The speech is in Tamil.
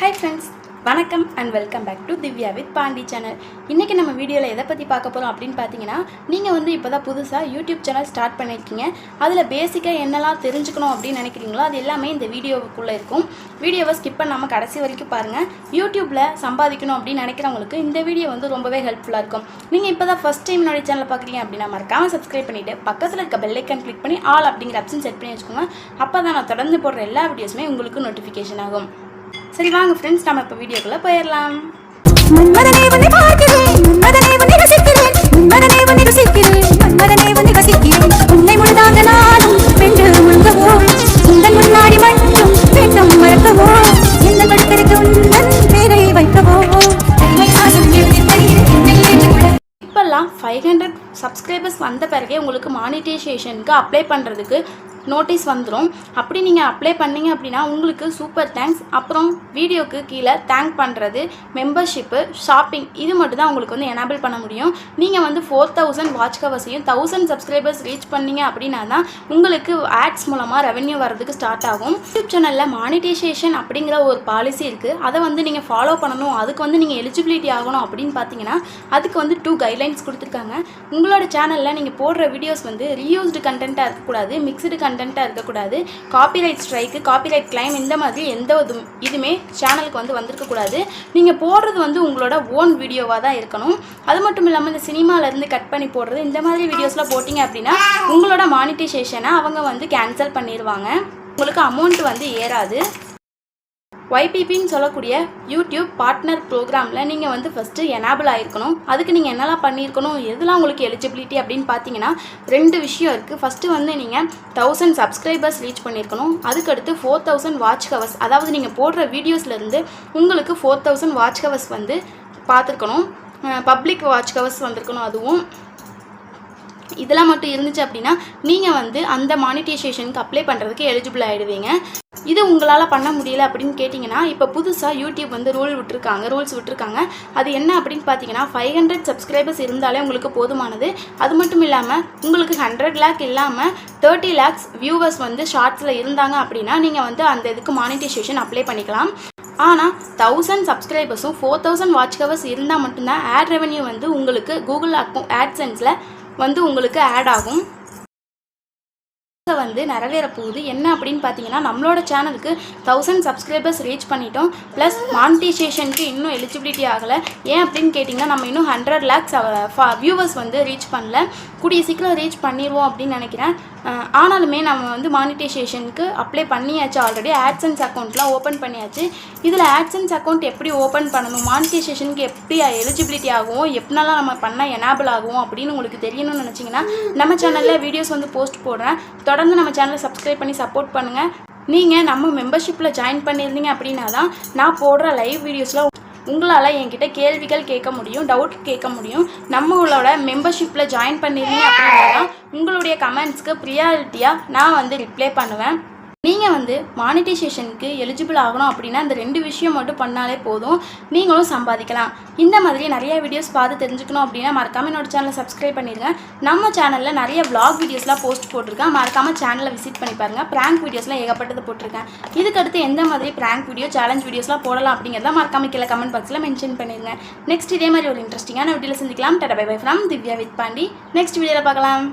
ஹாய் ஃப்ரெண்ட்ஸ் வணக்கம் and welcome back to Divya with Pandi channel இன்றைக்கி நம்ம வீடியோவில் எதை பற்றி பார்க்க போகிறோம் அப்படின்னு பார்த்தீங்கன்னா நீங்கள் வந்து இப்போ தான் புதுசாக யூடியூப் சேனல் ஸ்டார்ட் பண்ணியிருக்கீங்க. அதில் பேசிக்காக என்னெல்லாம் தெரிஞ்சுக்கணும் அப்படின்னு நினைக்கிறீங்களோ அது எல்லாமே இந்த வீடியோவுக்குள்ளே இருக்கும். வீடியோவை ஸ்கிப் பண்ணாமல் கடைசி வரைக்கும் பாருங்கள் யூடியூப்பில் சம்பாதிக்கணும் அப்படின்னு நினைக்கிறவங்களுக்கு இந்த வீடியோ வந்து ரொம்பவே ஹெல்ப்ஃபுல்லாக இருக்கும். நீங்கள் இப்போ தான் ஃபஸ்ட் டைம் என்னுடைய சேனல் பார்க்குறீங்க அப்படின்னா மறக்காமல் சப்ஸ்கிரைப் பண்ணிவிட்டு பக்கத்தில் இருக்க பெல்லைக்கன் கிளிக் பண்ணி ஆல் அப்படிங்கிற ஆப்ஷன் செட் பண்ணி வச்சுக்கோங்க. அப்போ தான் நான் தொடர்ந்து போடுற எல்லா வீடியோஸுமே உங்களுக்கு நோட்டிஃபிகேஷன் ஆகும். சரி வாங்க ஃப்ரெண்ட்ஸ் நம்ம இப்போ வீடியோக்குள்ளே போயிடலாம் மன்மதனே உன்னை பார்க்கிறேன் மன்மதனே உன்னை ரசிக்கிறேன் மன்மதனே உன்னை ருசிக்கிறேன் மன்மதனே உன்னை ரசிக்கிறேன். உன்னை முழுதாக நானும் வென்று முழுகவோ உங்கள் முன்னாடி மட்டும் வேண்டும் மறக்கவோ? எந்த படுத்திற்கு உந்தன் பேரை வைக்கவோ? இப்போல்லாம் ஃபைவ் ஹண்ட்ரட் சப்ஸ்கிரைபர்ஸ் வந்த பிறகே உங்களுக்கு மானிட்டைசேஷனுக்கு அப்ளை பண்ணுறதுக்கு நோட்டீஸ் வந்துடும் அப்படி நீங்கள் அப்ளை பண்ணீங்க அப்படின்னா உங்களுக்கு சூப்பர் தேங்க்ஸ் அப்புறம் வீடியோக்கு கீழே தேங்க் பண்ணுறது மெம்பர்ஷிப்பு ஷாப்பிங் இது மட்டும் தான் உங்களுக்கு வந்து எனேபிள் பண்ண முடியும். நீங்கள் வந்து ஃபோர் தௌசண்ட் வாட்ச் கவர்ஸையும் தௌசண்ட் சப்ஸ்கிரைபர்ஸ் ரீச் பண்ணீங்க அப்படின்னா தான் உங்களுக்கு ஆட்ஸ் மூலமாக ரெவென்யூ வரதுக்கு ஸ்டார்ட் ஆகும். யூடியூப் சேனலில் மானிட்டைசேஷன் அப்படிங்கிற ஒரு பாலிசி இருக்குது அதை வந்து நீங்கள் ஃபாலோ பண்ணணும். அதுக்கு வந்து நீங்கள் எலிஜிபிலிட்டி ஆகணும் அப்படின்னு பார்த்தீங்கன்னா அதுக்கு வந்து டூ கைட்லைன்ஸ் கொடுத்துருக்காங்க. உங்களோட சேனலில் நீங்கள் போடுற வீடியோஸ் வந்து ரீயூஸ்டு கண்டென்ட்டாக இருக்கக்கூடாது. மிக்சடு கண்டென்ட்டாக இருக்கக்கூடாது. காப்பிரைட் ஸ்ட்ரைக்கு காப்பிரைட் கிளைம் இந்த மாதிரி எந்த ஒரு இதுவுமே சேனலுக்கு வந்து வந்திருக்கக்கூடாது நீங்கள் போடுறது வந்து உங்களோட ஓன் வீடியோவாக தான் இருக்கணும். அது மட்டும் இல்லாமல் இந்த சினிமாவிலேருந்து கட் பண்ணி போடுறது இந்த மாதிரி வீடியோஸ்லாம் போட்டிங்க அப்படின்னா உங்களோட மானிட்டைசேஷனை அவங்க வந்து கேன்சல் பண்ணிடுவாங்க உங்களுக்கு அமௌண்ட் வந்து ஏறாது. ஒய்பிபின்னு சொல்லக்கூடிய யூடியூப் பார்ட்னர் ப்ரோக்ராமில் நீங்கள் வந்து ஃபஸ்ட்டு எனாபிள் ஆகிருக்கணும் அதுக்கு நீங்கள் என்னெல்லாம் பண்ணியிருக்கணும் எதுலாம் உங்களுக்கு எலிஜிபிலிட்டி அப்படின்னு பார்த்தீங்கன்னா ரெண்டு விஷயம் இருக்குது ஃபஸ்ட்டு வந்து நீங்கள் தௌசண்ட் சப்ஸ்கிரைபர்ஸ் ரீச் பண்ணியிருக்கணும். அதுக்கடுத்து ஃபோர் தௌசண்ட் வாட்ச் ஹவர்ஸ் அதாவது நீங்கள் போடுற வீடியோஸ்லேருந்து உங்களுக்கு ஃபோர் தௌசண்ட் வாட்ச் ஹவர்ஸ் வந்து பார்த்துருக்கணும் பப்ளிக் வாட்ச் ஹவர்ஸ் வந்திருக்கணும் அதுவும். இதெல்லாம் மட்டும் இருந்துச்சு அப்படின்னா நீங்கள் வந்து அந்த மானிட்டைசேஷனுக்கு அப்ளை பண்ணுறதுக்கு எலிஜிபிள் ஆகிடுவீங்க இது உங்களால் பண்ண முடியல அப்படின்னு கேட்டிங்கன்னா இப்போ புதுசாக யூடியூப் வந்து ரூல் விட்டுருக்காங்க ரூல்ஸ் விட்டுருக்காங்க. அது என்ன அப்படின்னு பார்த்தீங்கன்னா ஃபைவ் ஹண்ட்ரட் சப்ஸ்கிரைபர்ஸ் இருந்தாலே உங்களுக்கு போதுமானது. அது மட்டும் இல்லாமல் உங்களுக்கு ஹண்ட்ரட் லேக் இல்லாமல் தேர்ட்டி லேக்ஸ் வியூவர்ஸ் வந்து ஷார்ட்ஸில் இருந்தாங்க அப்படின்னா நீங்கள் வந்து அந்த இதுக்கு மானிட்டைசேஷன் அப்ளை பண்ணிக்கலாம். ஆனால் தௌசண்ட் சப்ஸ்கிரைபர்ஸும் ஃபோர் தௌசண்ட் வாட்ச் கவர்ஸ் இருந்தால் மட்டும்தான் ஆட் ரெவன்யூ வந்து உங்களுக்கு கூகுள் அக்கௌண்ட் ஆட்சென்ஸில் வந்து உங்களுக்கு ஆட் ஆகும். வந்து நிறைவேற போகுது என்ன அப்படின்னு பார்த்தீங்கன்னா நம்மளோட சேனலுக்கு தௌசண்ட் சப்ஸ்கிரைபர்ஸ் ரீச் பண்ணிட்டோம். ப்ளஸ் மானிட்டைசேஷனுக்கு இன்னும் எலிஜிபிலிட்டி ஆகலை. ஏன் அப்படின்னு கேட்டிங்கன்னா நம்ம இன்னும் ஹண்ட்ரட் லேக்ஸ் வியூவர்ஸ் வந்து ரீச் பண்ணல. கூடிய சீக்கிரம் ரீச் பண்ணிடுவோம் அப்படின்னு நினைக்கிறேன். ஆனாலுமே நம்ம வந்து மானிட்டைசேஷனுக்கு அப்ளை பண்ணியாச்சு ஆல்ரெடி ஆட்சன்ஸ் அக்கௌண்ட்லாம் ஓப்பன் பண்ணியாச்சு. இதில் ஆட்சன்ஸ் அக்கௌண்ட் எப்படி ஓப்பன் பண்ணணும்? மானிட்டைசேஷனுக்கு எப்படி எலிஜிபிலிட்டி ஆகும்? எப்படினாலாம் நம்ம பண்ணால் எனேபிள் ஆகும் அப்படின்னு உங்களுக்கு தெரியணும்னு நினச்சிங்கன்னா நம்ம சேனலில் வீடியோஸ் வந்து போஸ்ட் போடுறேன். தொடர்ந்து நம்ம சேனலை சப்ஸ்கிரைப் பண்ணி சப்போர்ட் பண்ணுங்கள் நீங்கள் நம்ம மெம்பர்ஷிப்பில் ஜாயின் பண்ணியிருந்தீங்க அப்படின்னா தான் நான் போடுற லைவ் வீடியோஸில் உங்களால் என்கிட்ட கேள்விகள் கேட்க முடியும் டவுட் கேட்க முடியும். நம்மளோட மெம்பர்ஷிப்பில் ஜாயின் பண்ணியிருந்தீங்க அப்படின்னா தான் உங்களுடைய கமெண்ட்ஸ்க்கு ப்ரியாரிட்டியாக நான் வந்து ரிப்ளை பண்ணுவேன். நீங்கள் வந்து மானிட்டைசேஷனுக்கு எலிஜிபிள் ஆகணும் அப்படின்னா இந்த ரெண்டு விஷயம் மட்டும் பண்ணாலே போதும். நீங்களும் சம்பாதிக்கலாம். இந்த மாதிரி நிறைய வீடியோஸ் பார்த்து தெரிஞ்சுக்கணும் அப்படின்னா மறக்காமல் என்னோட சேனலை சப்ஸ்கிரைப் பண்ணிடுங்க நம்ம சேனலில் நிறைய vlog வீடியோஸ்லாம் போஸ்ட் போட்டிருக்கேன். மறக்காமல் சேனலை விசிட் பண்ணி பாருங்கள் ப்ராங்க் வீடியோஸ்லாம் ஏகப்பட்டது போட்டிருக்கேன். இதுக்கடுத்து எந்த மாதிரி ப்ராங்க் வீடியோ சேலஞ்ச் வீடியோஸ்லாம் போடலாம் அப்படிங்கிறத மறக்காமல் கீழே கமெண்ட் பாக்ஸில் மென்ஷன் பண்ணிடுங்க நெக்ஸ்ட் இதே மாதிரி ஒரு இன்ட்ரெஸ்டிங்கான வீடியோவில் சந்திக்கலாம். Tata bye bye from Divya with Pandi next வீடியோவில் பார்க்கலாம்.